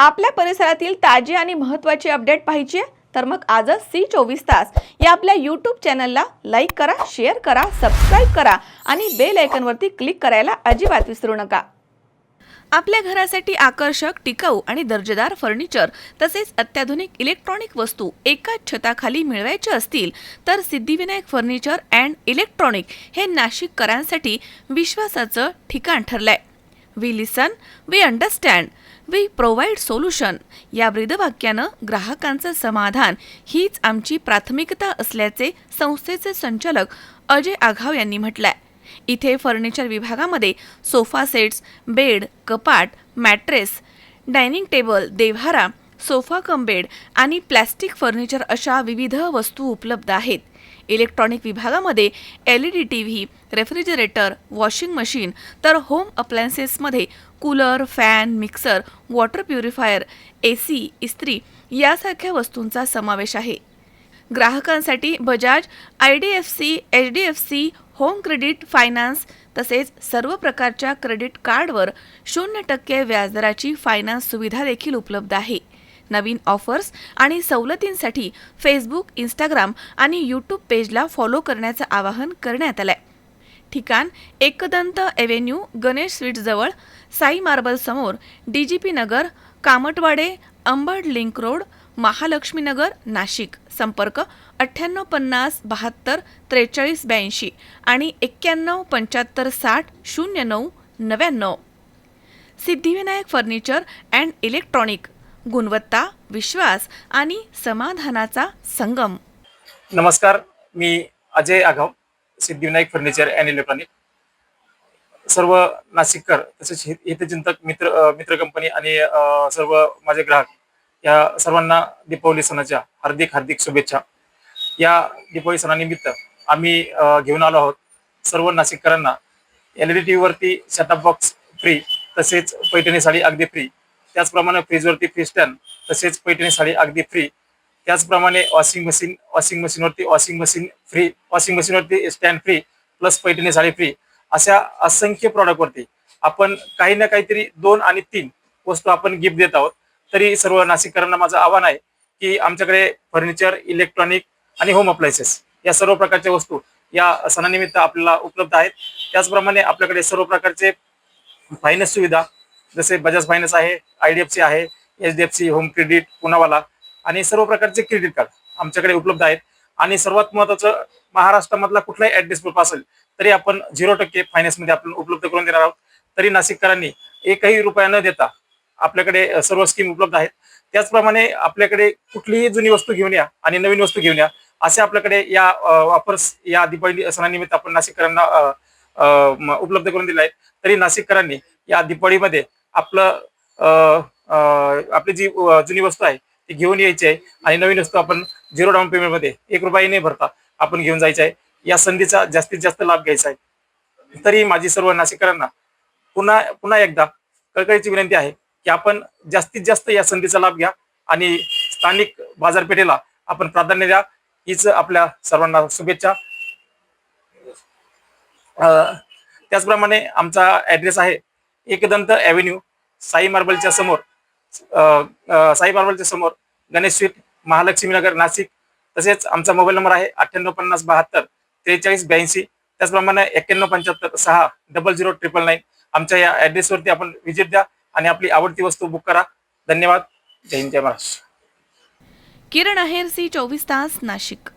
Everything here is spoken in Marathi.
आपल्या परिसरातील ताजी आणि महत्त्वाची अपडेट पाहिजे? तर मग आजच सी चोवीस तास या आपल्या यूट्यूब चॅनलला लाईक करा शेअर करा सबस्क्राईब करा आणि बेल आयकनवरती क्लिक करायला अजिबात विसरू नका. आपल्या घरासाठी आकर्षक टिकाऊ आणि दर्जेदार फर्निचर तसेच अत्याधुनिक इलेक्ट्रॉनिक वस्तू एकाच छताखाली मिळवायच्या असतील तर सिद्धिविनायक फर्निचर अँड इलेक्ट्रॉनिक हे नाशिककरांसाठी विश्वासाचं ठिकाण ठरलंय. We listen we understand we provide solution. या ब्रीदवाक्यानं ग्राहकांचं समाधान हीच आमची प्राथमिकता असल्याचे संस्थेचे संचालक अजय आघाव यांनी म्हटलंय. इथे फर्निचर विभागामध्ये सोफा सेट्स बेड कपाट मॅट्रेस डायनिंग टेबल देव्हारा सोफा कम बेड आणि प्लॅस्टिक फर्निचर अशा विविध वस्तू उपलब्ध आहेत. इलेक्ट्रॉनिक विभागामध्ये L E D T V refrigerator washing machine तर home अप्लायन्सेसमध्ये cooler fan mixer water purifier A C इस्त्री यासारख्या वस्तूंचा समावेश आहे. ग्राहकांसाठी Bajaj I D F C H D F C home credit finance तसेच सर्व प्रकारच्या क्रेडिट कार्डवर शून्य टक्के व्याजदराची फायनान्स सुविधा देखील उपलब्ध आहे. नवीन ऑफर्स आणि सवलतींसाठी फेसबुक इंस्टाग्राम आणि यूट्यूब पेजला फॉलो करण्याचं आवाहन करण्यात आलं आहे ठिकाण एकदंत एव्हेन्यू गणेश स्वीट्सजवळ साई मार्बल समोर D G P Nagar Kamatwade Ambad link road Mahalakshminagar Nashik. संपर्क अठ्ठ्याण्णव पन्नास बहात्तर त्रेचाळीस ब्याऐंशी आणि एक्क्याण्णव पंच्याहत्तर साठ शून्य नऊ नव्याण्णव. सिद्धिविनायक फर्निचर अँड इलेक्ट्रॉनिक गुणवत्ता विश्वास आणि समाधानाचा संगम. नमस्कार मी Ajay Aghav. Siddhivinayak furniture and electronic सर्व नाशिककर तसेच हितचिंतक मित्र मित्र कंपनी आणि सर्व माझे ग्राहक या सर्वांना दीपावली सणाच्या हार्दिक हार्दिक शुभेच्छा. या दीपावली सणानिमित्त आम्ही घेऊन आलो आहोत सर्व नाशिककरांना एल ई डी टी व्हीवरती सेटअप बॉक्स फ्री तसेच पैठणी साडी अगदी फ्री त्याचप्रमाणे फ्रीजवरती फ्री स्टँड तसेच पैठणी साडी अगदी फ्री त्याचप्रमाणे वॉशिंग मशीन वॉशिंग मशीनवरती washing machine free washing मशीनवरती stand free plus Paithani sari free अशा असंख्य प्रॉडक्टवरती आपण काही ना काहीतरी दोन आणि तीन वस्तू आपण गिफ्ट देत आहोत. तरी सर्व नाशिककरांना माझं आव्हान आहे की आमच्याकडे फर्निचर इलेक्ट्रॉनिक आणि होम अप्लायन्सेस या सर्व प्रकारच्या वस्तू या सणानिमित्त आपल्याला उपलब्ध आहेत. त्याचप्रमाणे आपल्याकडे सर्व प्रकारचे फायनान्स सुविधा जसे बजाज फायनान्स आहे आय डी एफ सी आहे H D F C home credit Poonawalla आणि सर्व प्रकारचे क्रेडिट कार्ड आमच्याकडे उपलब्ध आहेत. आणि सर्वात महत्वाचं महाराष्ट्रामधला कुठलाही ऍड्रेस प्रूफ असेल तरी आपण झिरो टक्के फायनान्समध्ये आपण उपलब्ध करून देणार आहोत. तरी नाशिककरांनी एकही रुपया न देता आपल्याकडे सर्व स्कीम उपलब्ध आहेत. त्याचप्रमाणे आपल्याकडे कुठलीही जुनी वस्तू घेऊन या आणि नवीन वस्तू घेऊन या असे आपल्याकडे या ऑफर्स या दिवाळी सणानिमित्त आपण नाशिककरांना उपलब्ध करून दिले आहेत. तरी नाशिककरांनी या दिवाळीमध्ये आपलं अ, आपली जी जुनी वस्तू आहे ती घेऊन यायची आहे. आणि नवीन वस्तू आपण झिरो डाऊन पेमेंटमध्ये एक रुपयाही नाही भरता आपण घेऊन जायचं आहे. या संधीचा जास्तीत जास्त लाभ घ्यायचा आहे. तरी माझी सर्व नाशिककरांना पुन्हा पुन्हा एकदा कळकळीची विनंती आहे की आपण जास्तीत जास्त या संधीचा लाभ घ्या आणि स्थानिक बाजारपेठेला आपण प्राधान्य द्या. हीच आपल्या सर्वांना शुभेच्छा. अं, त्याचप्रमाणे आमचा ऍड्रेस आहे एकदंत ॲव्हेन्यू साई मार्बलच्या समोर. साई मार्बलच्या समोर गणेश स्वीट महालक्ष्मी नगर नाशिक तसेच आमचा मोबाईल नंबर आहे अठ्ठ्याण्णव पन्नास बहात्तर त्रेचाळीस ब्याऐंशी त्याचप्रमाणे एक्क्याण्णव पंच्याहत्तर सहा डबल झिरो ट्रिपल नाईन. आमच्या या ऍड्रेसवरती आपण व्हिजिट द्या आणि आपली आवडती वस्तू बुक करा. धन्यवाद. जय हिंद जय महाराष्ट्र. किरण आहेर सी चोवीस तास नाशिक.